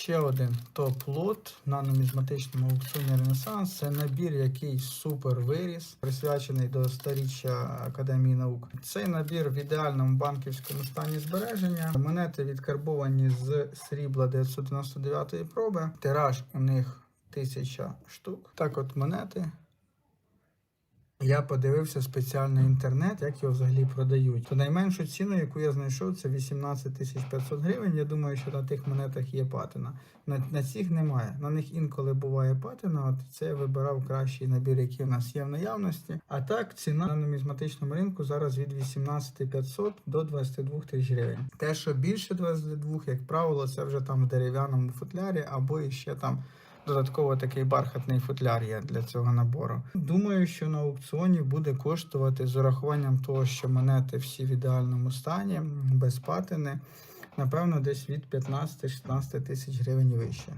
Ще один топ-лот на нумізматичному аукціоні Ренесанс. Це набір, який супер виріс, присвячений до сторіччя Академії наук. Цей набір в ідеальному банківському стані збереження. Монети відкарбовані з срібла 999 проби. Тираж у них 1000 штук. Так, от монети. Я подивився спеціальний інтернет, як його взагалі продають. То найменшу ціну, яку я знайшов, це 18 500 гривень. Я думаю, що на тих монетах є патина. На, на цих немає. На них інколи буває патина. От це я вибирав кращий набір, який у нас є в наявності. А так, ціна на нумізматичному ринку зараз від 18 500 до 22 тисяч гривень. Те, що більше 22, як правило, це вже там в дерев'яному футлярі або іще там. Додатково такий бархатний футляр є для цього набору. Думаю, що на аукціоні буде коштувати з урахуванням того, що монети всі в ідеальному стані, без патини. Напевно, десь від 15-16 тисяч гривень вище.